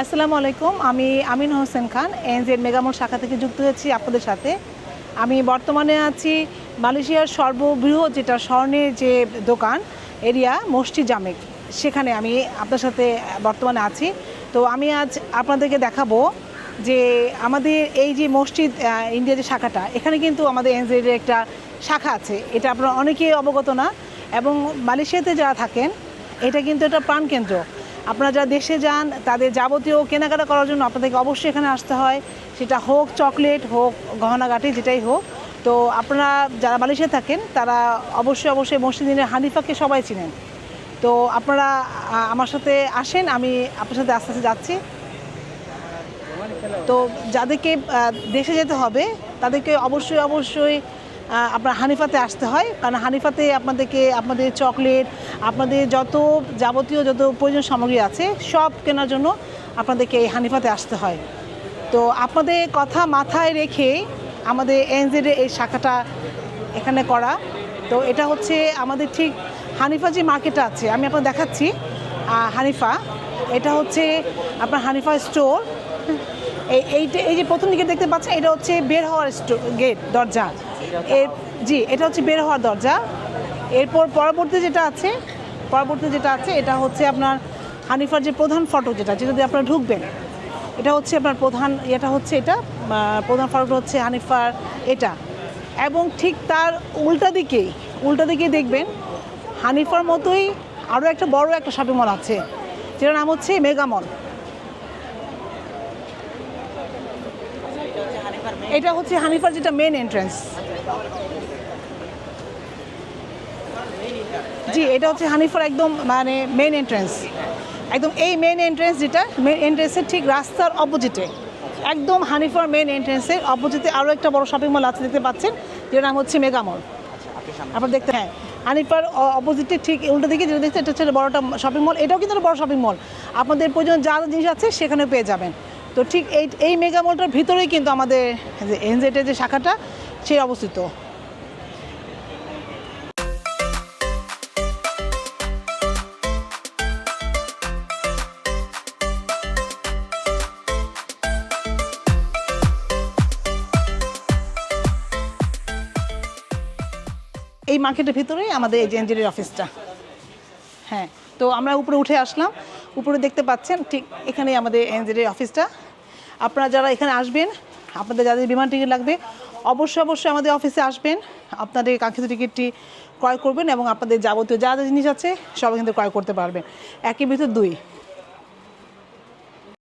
আসসালামু আলাইকুম, আমি আমিন হোসেন খান এনজেড মেগামল শাখা থেকে যুক্ত হয়েছি আপনাদের সাথে। আমি বর্তমানে আছি মালয়েশিয়ার সর্ববৃহৎ যেটা স্বর্ণের যে দোকান, এরিয়া মসজিদ জামেক সেখানে আমি আপনার সাথে বর্তমানে আছি। তো আমি আজ আপনাদেরকে দেখাবো যে আমাদের এই যে মসজিদ ইন্ডিয়া যে শাখাটা, এখানে কিন্তু আমাদের এনজেডের একটা শাখা আছে। এটা আপনারা অনেকেই অবগত না। এবং মালয়েশিয়াতে যারা থাকেন, এটা কিন্তু একটা প্রাণকেন্দ্র। আপনারা যারা দেশে যান, তাদের যাবতীয় কেনাকাটা করার জন্য আপনাদেরকে অবশ্যই এখানে আসতে হয়। সেটা হোক চকলেট, হোক গহনাগাটি, যেটাই হোক। তো আপনারা যারা মালয়েশিয়া থাকেন, তারা অবশ্যই অবশ্যই মসজিদিনের হানিফাকে সবাই চিনেন। তো আপনারা আমার সাথে আসেন, আমি আপনার সাথে আস্তে আস্তে যাচ্ছি। তো যাদেরকে দেশে যেতে হবে, তাদেরকে অবশ্যই অবশ্যই আপনার হানিফাতে আসতে হয়। কারণ হানিফাতে আপনাদেরকে, আপনাদের চকলেট, আপনাদের যত যাবতীয় যত প্রয়োজন সামগ্রী আছে, সব কেনার জন্য আপনাদেরকে এই হানিফাতে আসতে হয়। তো আপনাদের কথা মাথায় রেখে আমাদের এনজেডের এই শাখাটা এখানে করা। তো এটা হচ্ছে আমাদের ঠিক হানিফা যে মার্কেটটা আছে, আমি আপনার দেখাচ্ছি। হানিফা, এটা হচ্ছে আপনার হানিফা স্টোর। এই, এইটা, এই যে প্রথম দিকে দেখতে পাচ্ছেন, এটা হচ্ছে বের হওয়ার স্টোর গেট, দরজা। এর জি এটা হচ্ছে বের হওয়ার দরজা। এরপর পরবর্তী যেটা আছে পরবর্তী যেটা আছে এটা হচ্ছে আপনার হানিফার যে প্রধান ফটো যেটা যেটা দিয়ে আপনারা ঢুকবেন। এটা হচ্ছে আপনার প্রধান এটা হচ্ছে এটা প্রধান ফটোটা হচ্ছে হানিফার এটা। এবং ঠিক তার উল্টা দিকেই উল্টা দিকেই দেখবেন হানিফার মতোই আরও একটা বড় একটা শপিং মল আছে যেটার নাম হচ্ছে মেগা মল। এটা হচ্ছে হানিফার যেটা মেন এন্ট্রান্স জি, এটা হচ্ছে হানিফার একদম মানে মেন এন্ট্রেন্স একদম এই মেন এন্ট্রেন্স যেটা মেন এন্ট্রেন্সের ঠিক রাস্তার অপোজিটে একদম হানিফার মেন এন্ট্রেন্সের অপোজিটে আরও একটা বড় শপিং মল আছে, দেখতে পাচ্ছেন, যেটার নাম হচ্ছে মেগা মল আপনার দেখতে হ্যাঁ হানিফার অপোজিটে ঠিক উল্টো দিকে যেটা দেখতে এটা হচ্ছে বড়টা শপিং মল এটাও কিন্তু বড় শপিং মল আপনাদের প্রয়োজন যা জিনিস আছে সেখানে পেয়ে যাবেন। তো ঠিক এই এই মেগা মলটার ভিতরেই কিন্তু আমাদের এনজেটের যে শাখাটা সেই অবস্থিত। এই মার্কেটের ভিতরেই আমাদের এই অফিসটা। হ্যাঁ তো আমরা উপরে উঠে আসলাম। উপরে দেখতে পাচ্ছেন ঠিক এখানেই আমাদের এনজিওর অফিসটা। আপনারা যারা এখানে আসবেন আপনাদের যাদের বিমান টিকিট লাগবে, অবশ্যই অবশ্যই আমাদের অফিসে আসবেন। আপনাদের কাঙ্ক্ষিত টিকিটটি ক্রয় করবেন এবং আপনাদের যাবতীয় যা যা জিনিস আছে সব কিন্তু ক্রয় করতে পারবেন। একই ভিতর দুই।